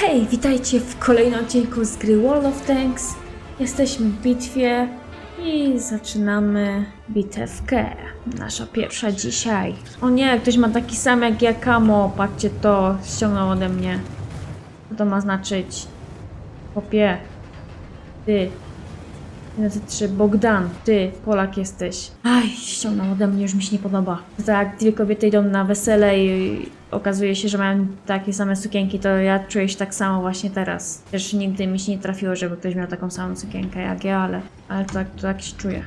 Hej, witajcie w kolejnym odcinku z gry World of Tanks. Jesteśmy w bitwie i zaczynamy bitewkę. Nasza pierwsza dzisiaj. O nie, ktoś ma taki sam jak ja kamo. Patrzcie to, ściągnął ode mnie. Co to ma znaczyć? Popie. Ty. 1, Bogdan, ty, Polak jesteś. Aj, ściągnął ode mnie, już mi się nie podoba. Tak, dwie kobiety idą na wesele i okazuje się, że mają takie same sukienki, to ja czuję się tak samo właśnie teraz. Też nigdy mi się nie trafiło, żeby ktoś miał taką samą sukienkę jak ja, ale, ale to, tak, tak się czuję.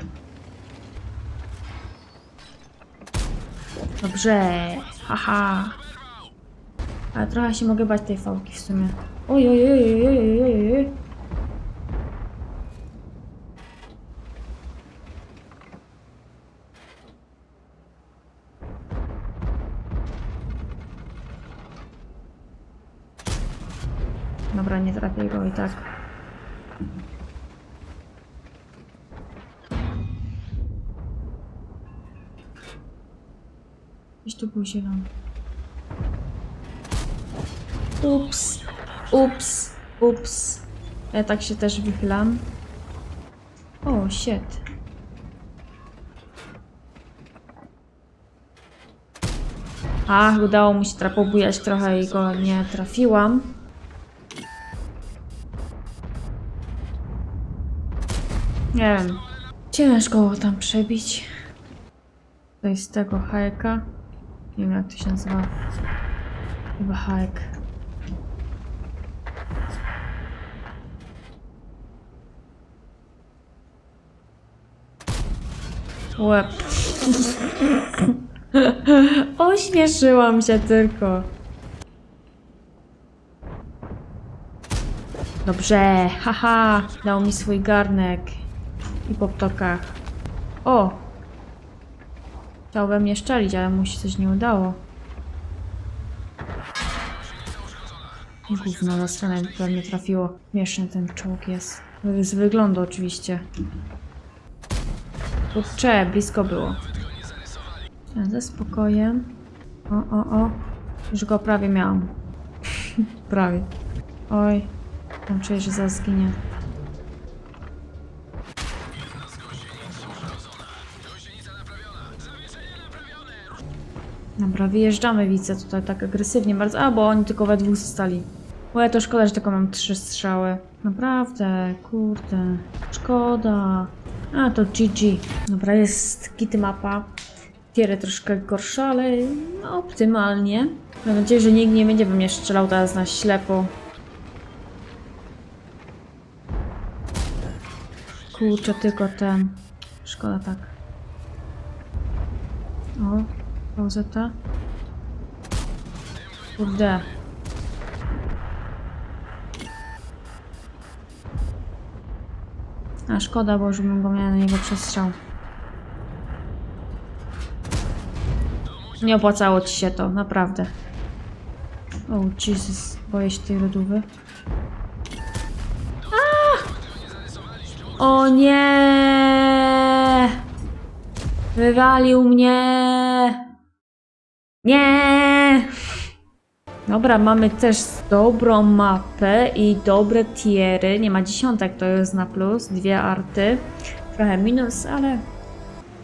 Dobrze, haha. Ale trochę się mogę bać tej fałki w sumie. Oj, oj, oj, oj, oj, oj, oj, Dobra, nie trafię go i tak. Gdzieś tu był zielony. Ups, ups, ups. Ja tak się też wychylam. O, shit. Ach, udało mu się trapobujać trochę i go nie trafiłam. Nie wiem. Ciężko go tam przebić. To jest tego hajka. Nie wiem jak to się nazywa. Chyba hajk. Łeb. Ośmieszyłam się tylko. Dobrze, haha, dał mi swój garnek i po ptokach. O! Chciał we mnie szczelić, ale mu się coś nie udało. Gówno na stronę we mnie trafiło. Śmieszny ten czołg jest. Z wyglądu oczywiście. Kurczę, blisko było. Ze spokojem. O, o, o. Już go prawie miałam. prawie. Oj. Tam czuję, że zaraz zginie. Dobra, wyjeżdżamy, widzę tutaj tak agresywnie bardzo. A, bo oni tylko we dwóch zostali. Ue, to szkoda, że tylko mam trzy strzały. Naprawdę, kurde. Szkoda. A, to GG. Dobra, jest kity mapa. Tiery troszkę gorsze, ale no, optymalnie. Mam nadzieję, że nikt nie będzie we mnie strzelał teraz na ślepo. Kurczę, tylko ten. Szkoda tak. O, pauzeta. Kurde. A szkoda, bo już bym go miała na niego przestrzał. Nie opłacało ci się to, naprawdę. O, Jesus, boję się tej lodówy. O nie! Wywalił mnie! Nie! Dobra, mamy też dobrą mapę i dobre tiery. Nie ma dziesiątek, to jest na plus. Dwie arty. Trochę minus, ale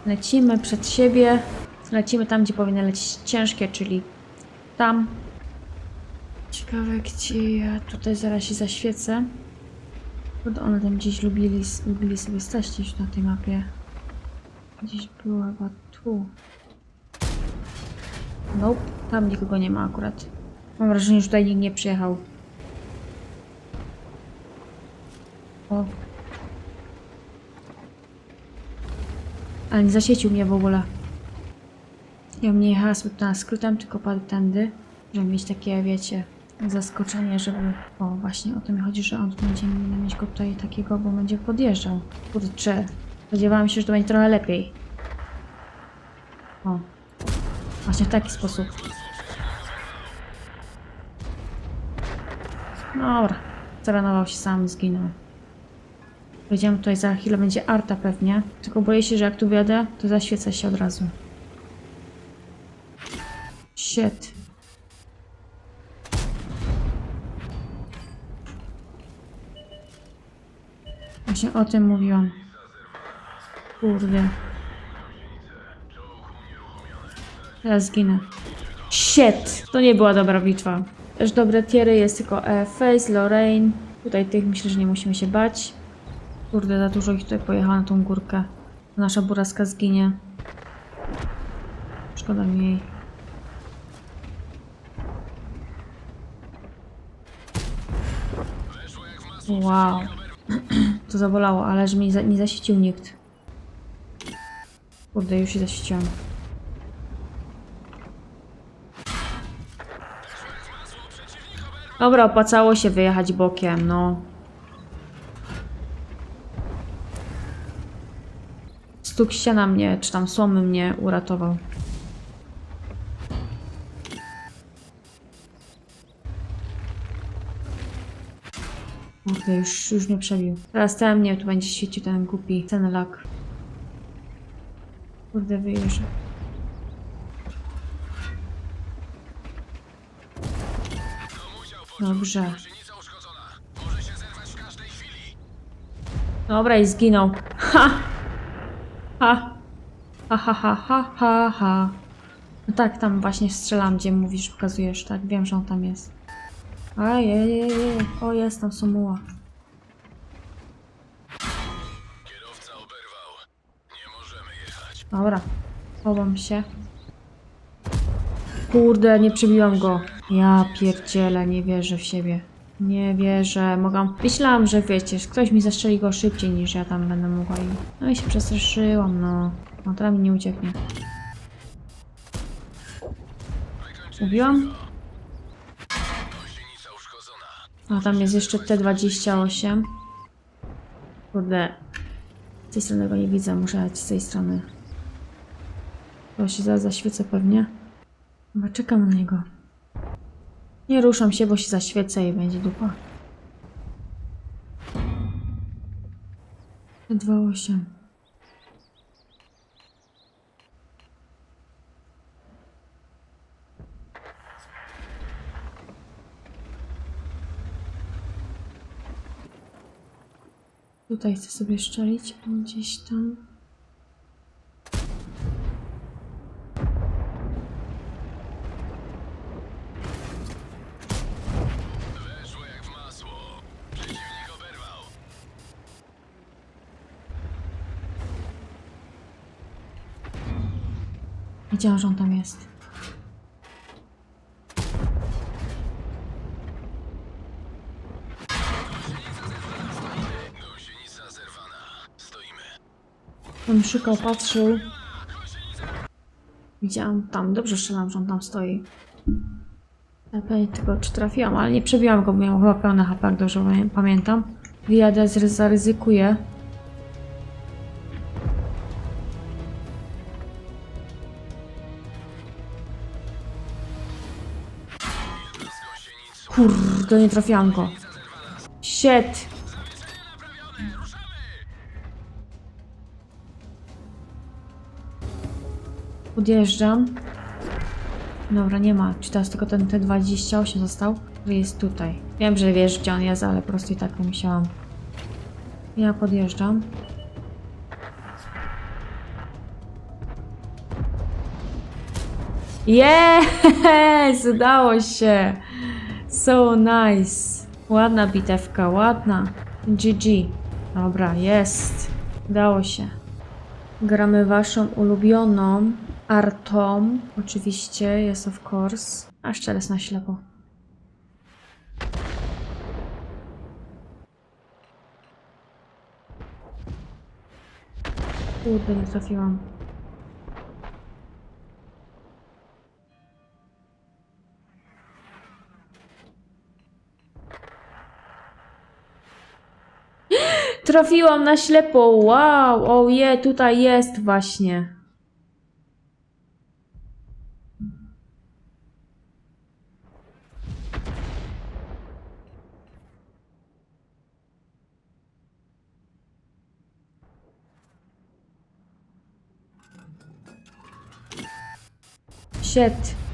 lecimy przed siebie. Lecimy tam, gdzie powinny lecieć ciężkie, czyli tam. Ciekawe, gdzie ja tutaj zaraz się zaświecę. Kurde, one tam gdzieś lubili, lubili sobie stać gdzieś na tej mapie. Gdzieś była chyba tu. Nope, tam nikogo nie ma akurat. Mam wrażenie, że tutaj nikt nie przyjechał. O. Ale nie zaświecił mnie w ogóle. Ja bym nie jechała na skrótem, tylko padł tędy, żeby mieć takie, wiecie, zaskoczenie, żeby... O, właśnie o to mi chodzi, że on będzie mieć go tutaj takiego, bo będzie podjeżdżał. Kurczę, spodziewałam się, że to będzie trochę lepiej. O, Właśnie w taki sposób. Dobra, zaranował się sam, zginął. Wejdziemy tutaj za chwilę, będzie arta pewnie. Tylko boję się, że jak tu wjadę, to zaświeca się od razu. Shit. Właśnie o tym mówiłam. Kurde. Teraz zginę. Shit! To nie była dobra bitwa. Też dobre tiery jest tylko e, Face, Lorraine. Tutaj tych myślę, że nie musimy się bać. Kurde, za dużo ich tutaj pojechało na tą górkę. Nasza buraska zginie. Szkoda mi jej. Wow. To zabolało, ale że mi za, nie zaświecił nikt. Kurde, już się zaświeciłam. Dobra, opłacało się wyjechać bokiem, no. Stuk ściana mnie, czy tam słomy mnie uratował. Kurde, już, już mnie przebił. Teraz ten mnie tu będzie świecił ten głupi ten lak. Kurde, wyjeżdża. Dobrze. Dobra, i zginął. Ha! Ha! Ha, ha, ha, ha, ha, ha. No tak, tam właśnie strzelam, gdzie mówisz, pokazujesz, tak? Wiem, że on tam jest. Ajej, o jest tam Somuła. Kierowca oberwał. Nie możemy jechać. Dobra, chowam się. Kurde, nie przebiłam go. Ja pierdzielę, nie wierzę w siebie. Nie wierzę, mogłam... Myślałam, że wiecie, ktoś mi zastrzeli go szybciej niż ja tam będę mogła i... No i się przestraszyłam, no. No teraz mi nie ucieknie. Mówiłam? A tam jest jeszcze T28. Kurde. Z tej strony go nie widzę, muszę jechać z tej strony. To się zaraz zaświecę pewnie. Chyba czekam na niego. Nie ruszam się, bo się zaświecę i będzie dupa. T28. Tutaj chcę sobie szczelić gdzieś tam. Wiedziałam, że on tam jest. On szukał, patrzył. Widziałam tam, dobrze strzelam, że on tam stoi. Ja tylko czy trafiłam, ale nie przebiłam go, bo miał chyba pełne HP, jak dobrze pamię- pamiętam. Wyjadę, zaryzykuję. Kurde, nie trafiłam go. Shit! Podjeżdżam. Dobra, nie ma. Czy teraz tylko ten T28 został? Który jest tutaj. Wiem, że wiesz, gdzie on jest, ale po prostu i tak musiałam. Ja podjeżdżam. Yes! Udało się! So nice! Ładna bitewka, ładna. GG. Dobra, jest. Udało się. Gramy waszą ulubioną artą. Oczywiście, jest of course. A szczeles na ślepo. Kurde, nie trafiłam. Trafiłam na ślepo. Wow, o je, tutaj jest właśnie. Shit.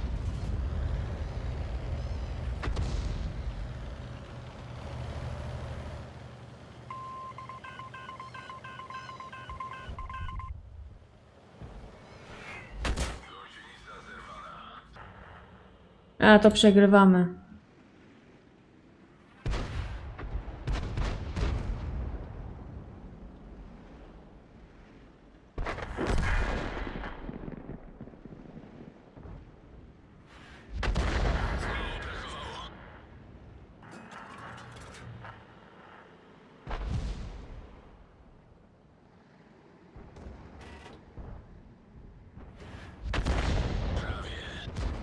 A, to przegrywamy.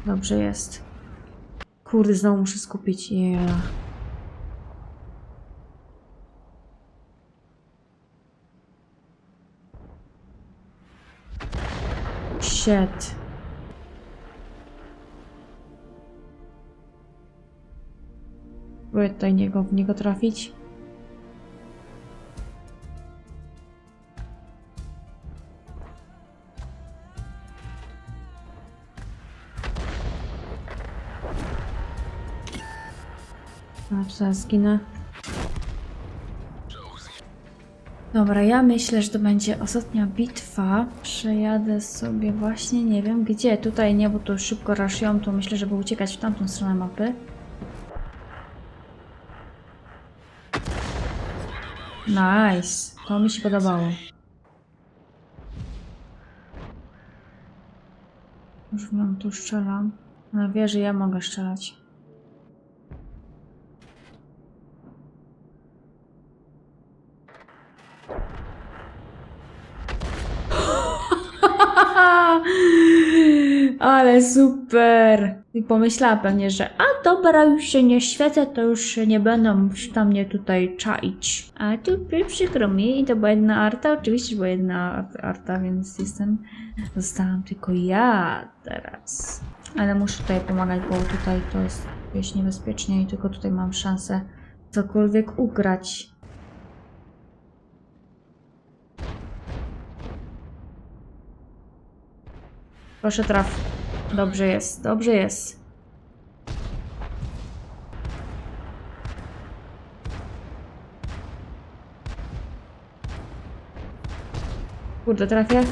Dobrze jest. Kurde, znowu muszę skupić. Yeah. Shit. Próbuję tutaj niego, w niego trafić. Zaraz zginę. Dobra, ja myślę, że to będzie ostatnia bitwa. Przejadę sobie właśnie, nie wiem gdzie. Tutaj nie, bo tu szybko raszują, to myślę, żeby uciekać w tamtą stronę mapy. Nice. To mi się podobało. Już wam tu strzelam. Ale wie, że ja mogę strzelać. Ale super! I pomyślała pewnie, że a dobra, już się nie świecę, to już nie będą tam mnie tutaj czaić. A tu przy- przykro mi, i to była jedna arta, oczywiście była jedna art- arta, więc jestem... Zostałam tylko ja teraz. Ale muszę tutaj pomagać, bo tutaj to jest gdzieś niebezpiecznie i tylko tutaj mam szansę cokolwiek ugrać. Proszę traf. Dobrze jest, dobrze jest. Kurde, trafię?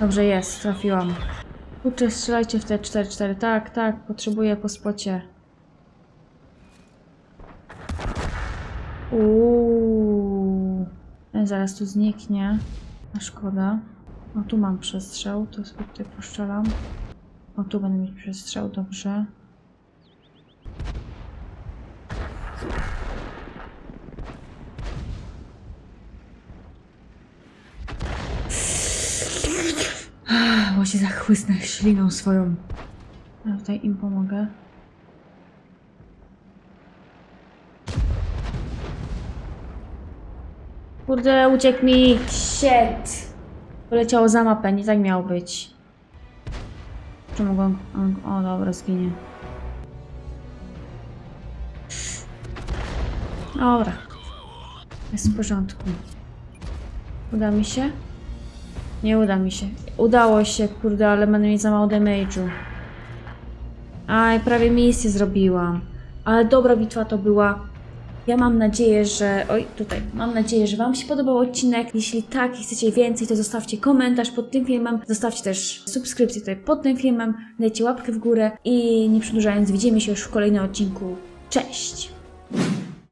Dobrze jest, trafiłam. Kurczę, strzelajcie w te 4-4. Tak, tak, potrzebuję po spocie. Uuu. Ten zaraz tu zniknie. A szkoda. O, tu mam przestrzał, to sobie tutaj poszczelam. O, tu będę mieć przestrzał, dobrze. Się zachłysnę śliną swoją. Ja tutaj im pomogę. Kurde, uciekł mi! Shit! Poleciało za mapę, nie tak miało być. Czy mogą... O, dobra, zginie. Dobra. Jest w porządku. Uda mi się? Nie uda mi się. Udało się, kurde, ale będę mieć za mało damage'u. Aj, prawie misję zrobiłam. Ale dobra bitwa to była. Ja mam nadzieję, że. Oj, tutaj. Mam nadzieję, że Wam się podobał odcinek. Jeśli tak i chcecie więcej, to zostawcie komentarz pod tym filmem. Zostawcie też subskrypcję tutaj pod tym filmem. Dajcie łapkę w górę. I nie przedłużając, widzimy się już w kolejnym odcinku. Cześć!